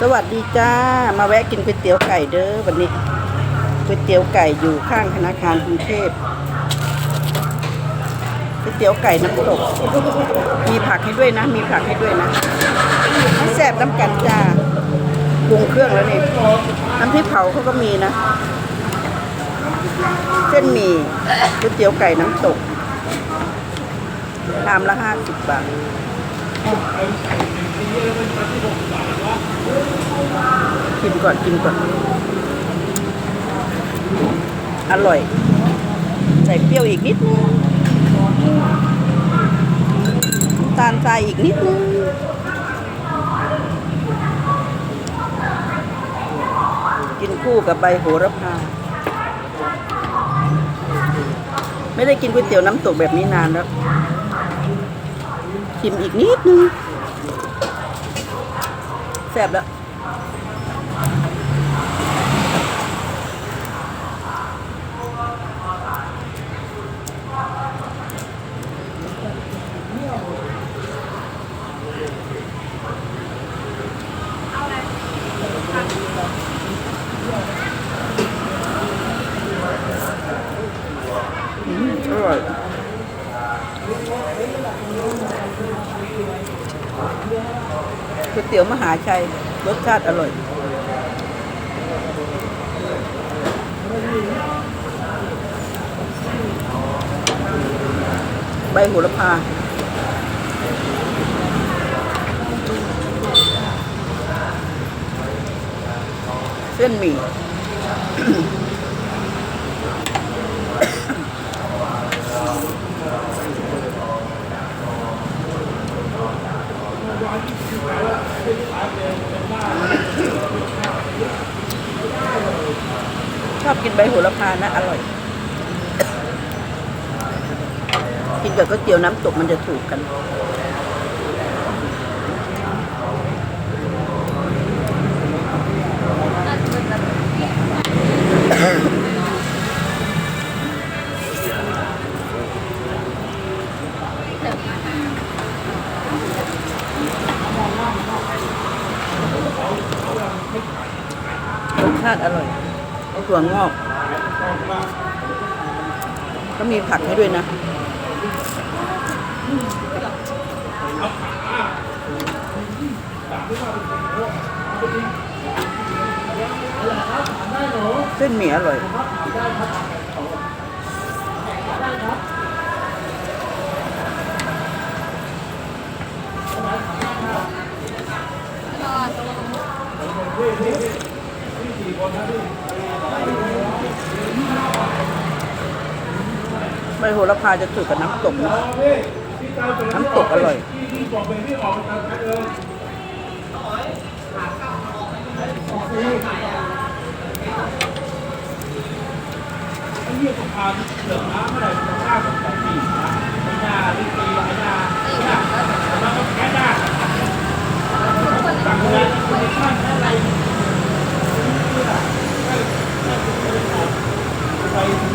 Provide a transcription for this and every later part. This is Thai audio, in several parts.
สวัสดีจ้า มาแวะกินก๋วยเตี๋ยวไก่เด้อวันนี้ก๋วยเตี๋ยวไก่อยู่ข้างธนาคารกรุงเทพก๋วยเตี๋ยวไก่น้ำตก มีผักให้ด้วยนะ มีผักให้ด้วยนะให้แซ่บน้ำกันจ้าปรุงเครื่องแล้วนี่น้ำพริกเผาเขาก็มีนะ เส้นหมี่ก๋วยเตี๋ยวไก่น้ำตกชามละห้าสิบบาท ชิมก่อนชิมก่อน อร่อย ใส่เปรี้ยวอีกนิดนึงตาลทรายอีกนิดนึงกินคู่กับใบโหระพา ไม่ได้กินก๋วยเตี๋ยวน้ำตกแบบนี้นานแล้วชิมอีกนิดนึง แสบแล้ว อืมอร่อยก๋วยเตี๋ยวมหาชัยรสชาติอร่อย ใบโหระพาเส้นหมี่ ชอบกิน ใบโหระพานะอร่อย กินกับก๋วยเตี๋ยวน้ำตกมันจะถูกกันรสชาติอร่อยถั่วงอก ก็มีผักให้ด้วยนะเส้นหมี่อร่อย ใบโหระพาจะถูกกับน้ำตกนะน้ำตกอร่อยอิ่ม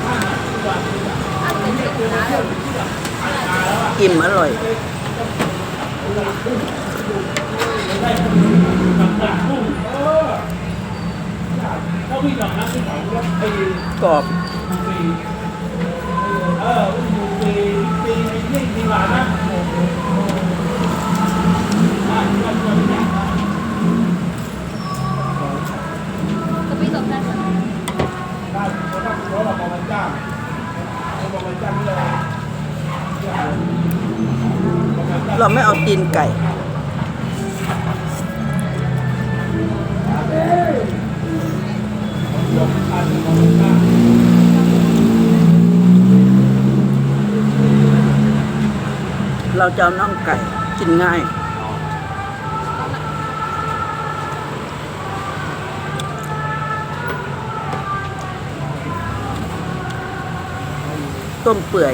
อร่อ กินอร่อยกรอบก็ปีสองพันกว่า เราไม่เอาตีนไก่ เราจะเอาน่องไก่กินง่ายต้มเปื่อย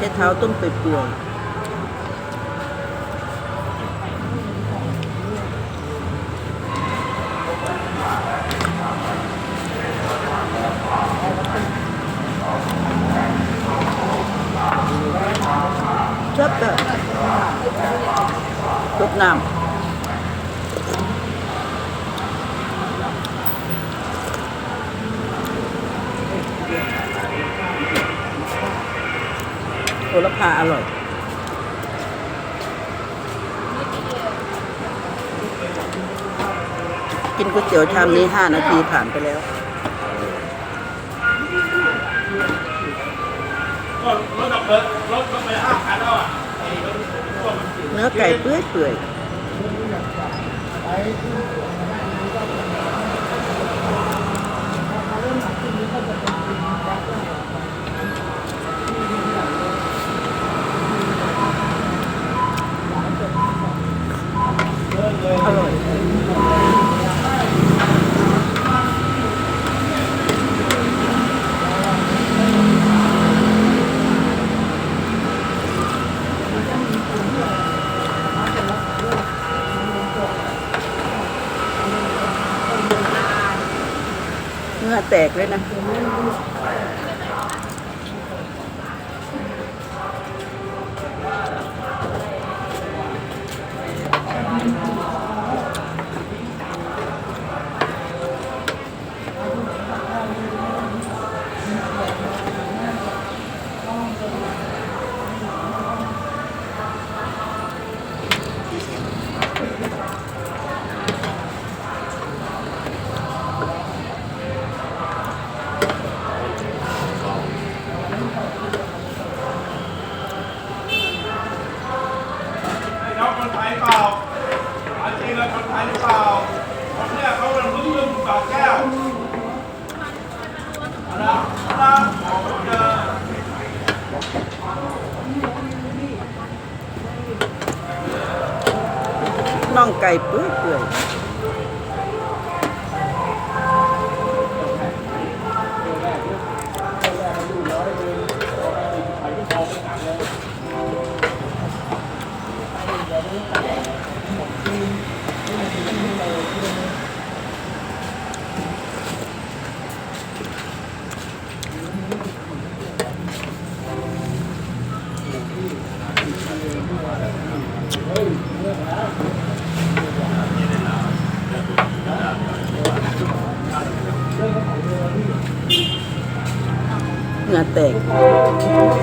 ช้เท้าต้นเปื่อยๆชอบแบบรดน้ำ โหระพาอร่อยกินก๋วยเตี๋ยวชามนี้ห้านาทีผ่านไปแล้วเพลิงรถรถไปห้าคันแล้วอะไอ้รถพวกมันเนื้อไก่เปื่อยเปื่อย แตกเลยนะ ไอ้น้องคนไทยเปล่าอาจริงแล้วคนไทยหรือเปล่าคนเนี้ยเขาเป็นรุ่นรุ่นปากแก้วเอาละเอาละขอบคุณเจอ น่องไก่เปื่อย เปื่อยเนื้อแต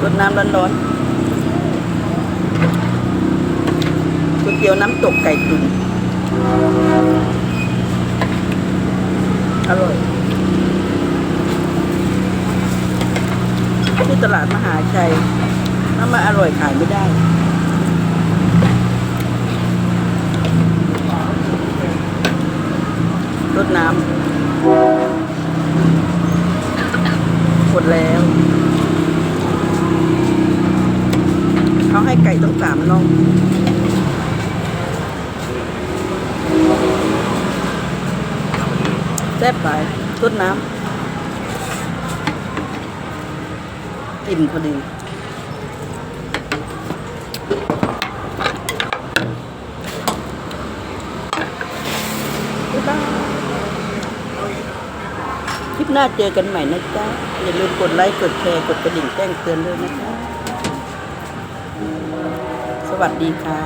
ก รดน้ำร้อนๆก๋วยเตกไก่ตุ๋นอร่อย ที่ตลาดมหาชัยถ้ามาอร่อยขายไม่ได้รดน้ำหมดแล้วเขาให้ไก่ต้องสามน่อง ซ่บไปต้นน้ำอิ่มพอดีคลิปหน้าเจอกันใหม่นะจ๊ะ อย่าลืมกดไลค์ กดแชร์ กดกระดิ่งแจ้งเตือนด้วยนะคะ สวัสดีค่ะ